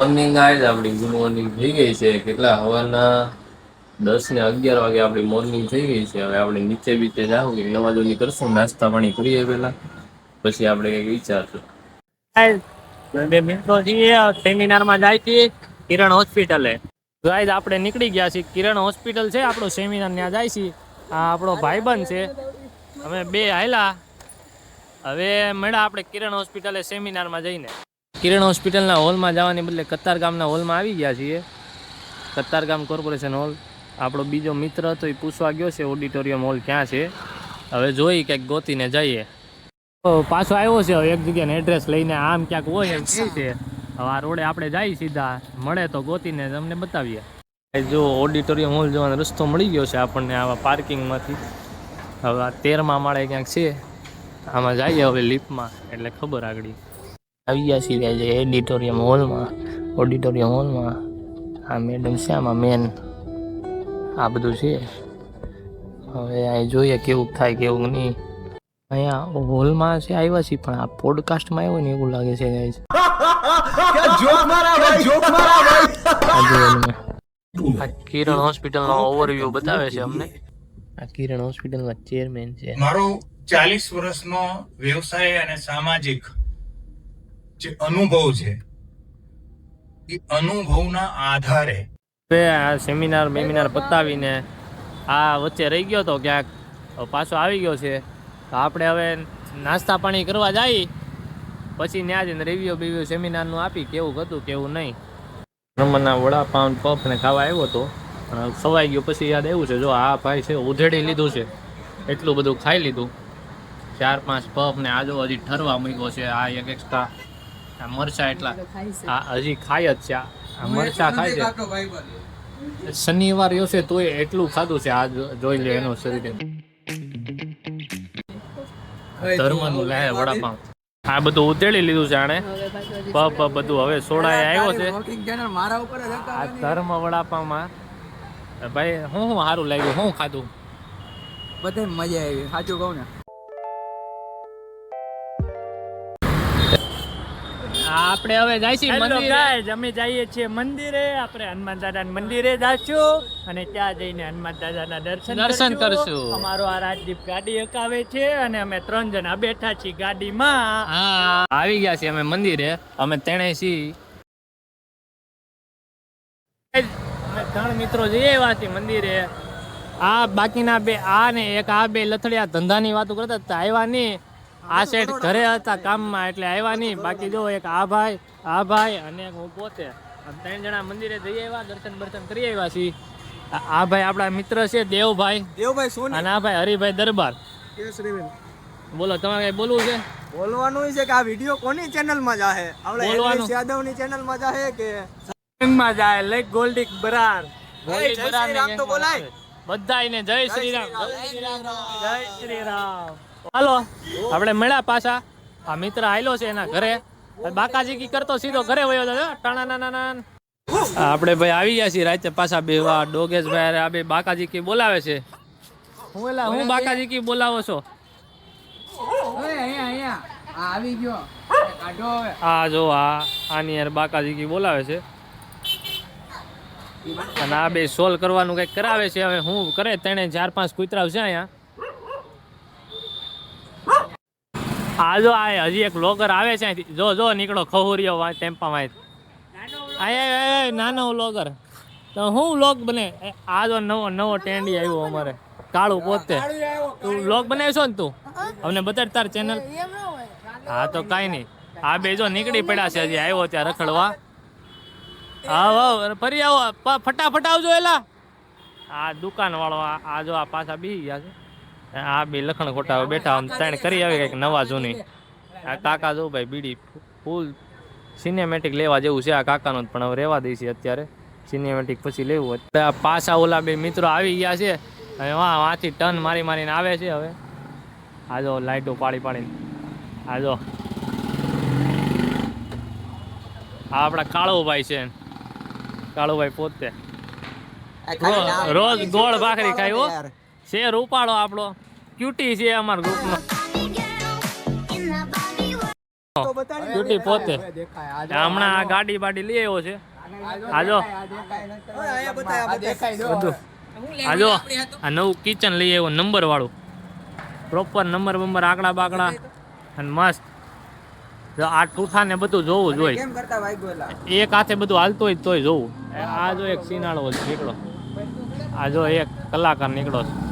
Morning આવી આપણી good morning થઈ ગઈ છે. કેટલા? હવાના દસ ને અગિયાર વાગે આપણી મોર્નિંગ થઈ ગઈ છે. હવે આપણે નીચે બીચે જાવું કે નવા જોની કરશું નાસ્તા પાણી કરીએ પહેલા. પછી આપણે કંઈક વિચારશું. બે મિત્રો છીએ સેમિનારમાં જાય છે કિરણ હોસ્પિટલે. ગાઈઝ આપણે નીકળી ગયા છીએ. કિરણ હોસ્પિટલ છે, આપણો સેમિનાર ત્યાં જાય છે આ આપણો ભાઈબંધ છે. અમે બે હાયલા હવે મળ્યા આપણે કિરણ હોસ્પિટલે સેમિનારમાં જઈને. કિરણ હોસ્પિટલના હોલમાં જવાની બદલે કતારગામના હોલમાં આવી ગયા છીએ. Katargam corporation hall. આપણો બીજો મિત્ર હતો એ પૂછવા ગયો છે, ઓડિટોરિયમ હોલ ક્યાં છે? હવે જોઈ કંઈક ગોતીને જઈએ. પાછો આવ્યો છે, હવે એક જગ્યાને એડ્રેસ લઈને આમ ક્યાંક હોય એમ કહે છે. હવે આ રોડે આપણે જઈએ સીધા. મળે તો ગોતીને તમને બતાવીએ. જો ઓડિટોરિયમ હોલ જવાનો રસ્તો મળી ગયો છે આપણને આવા પાર્કિંગમાંથી. હવે આ તેરમા માળે ક્યાંક છે. આમાં જઈએ હવે લિફ્ટમાં, એટલે ખબર આગળ. આવી ગયા છીએ આજે એડિટોરિયમ હોલમાં ઓડિટોરિયમ હોલમાં આ મેડમ છે આમાં મેન આ બધું છે. હવે અહીં જોઈએ કેવું થાય કેવું નહીં. અહીંયા હોલમાં છે આવ્યા છીએ પણ આ પોડકાસ્ટમાં આવ્યો ને એવું લાગે છે. આ કિરણ હોસ્પિટલનો ઓવરવ્યૂ બતાવે છે અમને. આ કિરણ હોસ્પિટલના ચેરમેન છે. મારો ચાલીસ વર્ષનો વ્યવસાય અને સામાજિક જે અનુભવ છે, એ અનુભવના આધારે. આ સેમિનાર બેમિનાર પતાવીને આ વચ્ચે રહી ગયો તો ક્યાંક પાછો આવી ગયો છે. તો આપણે હવે નાસ્તા પાણી કરવા જઈએ પછી ત્યાં જઈને રિવ્યુ બિવ્યુ સેમિનારનું આપી, કેવું હતું, કેવું નહીં. રમણના વડાપાઉન પફ ને ખાવા આવ્યો હતો પણ ખવાઈ ગયો, પછી યાદ એવું છે, જો આ ભાઈ છે, ઉધેડી લીધું છે, એટલું બધું ખાઈ લીધું. ચાર પાંચ પફ ને આજો હજી ઠરવા મૂક્યો છે, આ એક એક્સ્ટ્રા આ મરચા એટલા. આ હજી ખાય જ છે. આ મરચા ખાય છે. શનિવાર યોશે છે તોય એટલું ખાધું છે. આ જોઈ લે એનું શરીર. ધર્મનું લે વડાપાઉં. આ બધું ઉતેડી લીધું છે આણે. પપ બધું હવે સોડાએ આવ્યો છે. આ ધર્મ વડાપાઉંમાં. ભાઈ હું શું સારું લાગ્યું. હું ખાધું? બધે મજા આવી. સાચું કહું ને. આપણે હવે જઈશું મંદિરે. અમે જઈએ છીએ મંદિરે. આપણે હનુમાન દાદા મંદિરે જાશું અને ત્યાં જઈને હનુમાન દાદાના દર્શન દર્શન કરશું. અમારો આ રાજદીપ ગાડી હકાવે છે અને અમે ત્રણ જણા બેઠા છીએ ગાડીમાં. હા. આવી ગયા છીએ અમે મંદિરે. અમે તેણે છીએ. અમે ત્રણ મિત્રો જઈએ એવા છીએ મંદિરે. આ બાકીના બે આ ને એક આ બે લથડિયા ધંધાની વાતો કરતા હતા આવ્યા નહીં. આ શેઠ ઘરે હતા કામમાં એટલે આવ્યા નહીં. બાકી જો એક આ ભાઈ આ ભાઈ અને એક હું પોતે. ત્રણ જણા મંદિરે જઈ આવ્યા દર્શન બર્શન કરી આવ્યા છીએ. આ- ભાઈ આપણા મિત્ર છે દેવભાઈ. દેવભાઈ સોની. અને આ ભાઈ હરિભાઈ દરબાર. બોલો તમારે કઈ બોલવું છે? બોલવાનું છે કે આ વીડિયો કોની ચેનલમાં જાહે? આપણે બોલવાનું. યાદવની ચેનલમાં જાહે કે? માં જાય લાઈક ગોલ્ડિક બરાર. જય શ્રી રામ તો બોલાય. બધાયને જય શ્રી રામ જય શ્રી રામ હાલો આપણે મળ્યા પાછા. આ મિત્ર આયલો છે એના ઘરે. બાકાજી કી કરતો સીધો ઘરે વયો જજો ટાણા ના ના આપણે ભાઈ આવી ગયા છીએ રાતે પાછા બે વાર. ડોગેશ ભાઈ આ બે બાકાજી કી બોલાવે છે. હું એલા હું બાકાજી કી બોલાવો છો? આવી ગયો. કાઢો હવે. આ જો આ આની યાર બાકાજી કી બોલાવે છે. અને આ બે સોલ્વ કરવાનું કંઈક કરાવે છે. હવે હું કરે તેણે ચાર પાંચ કૂતરાવ છે અહીંયા. આ જો આ હજી એક લોગર આવે છે. જો જો, નીકળો, ખહુરિયો વા ટેમ્પામાં આય આય નાનો લોગર તો હું લોગ બને આ જો નવો નવો ટેન્ડી આવ્યો અમારે. કાળું પોતે. તું લોગ બનાવીશો ને તું? અમને બતાડ તાર ચેનલ હા, તો કાંઈ નહીં. આ બે જો નીકળી પડ્યા છે હજી. આવ્યો ત્યાં રખડવા. હા વાવ ફરી આવો. ફટાફટ આવજો એલા. આ દુકાન વાળો આ જો આ પાછા બી ગયા છે. આ બે લખણ ખોટા બેઠા આમ ત્રણ કરી આવે કંઈક નવા જૂની. આ કાકા જો ભાઈ બીડી ફૂલ સિનેમેટિક લેવા જેવું છે આ કાકાનું પણ હવે રહેવા દઈશ અત્યારે. સિનેમેટિક પછી લેવું હોય. આ પાછા ઓલા બે મિત્રો આવી ગયા છે. હવે વાહ વાંથી ટન મારી મારીને આવે છે હવે. આ જો લાઈટો પાડી પાડીને. આ જો. આ આપણા કાળુભાઈ છે. કાળુભાઈ પોતે. રોજ ગોળ ભાખરી ખાય હો. છે રૂપાળો આપણો. ક્યુટી છે અમારા ગ્રુપનો ક્યુટી પોતે. હમણાં આ ગાડી બાડી લઈ આવ્યો છે. આજો. બધું. આજો. આ નવું કિચન લઈ આવ્યો નંબર વાળું. પ્રોપર નંબર બંબર આંકડા બાકડા. અને મસ્ત. જો આ ઠૂઠા ને બધું જોવું જોઈએ એક હાથે બધું હાલતું હોય તોય જોવું. આ જો એક સીનાળો નીકળો. આ જો એક કલાકાર નીકળો છે.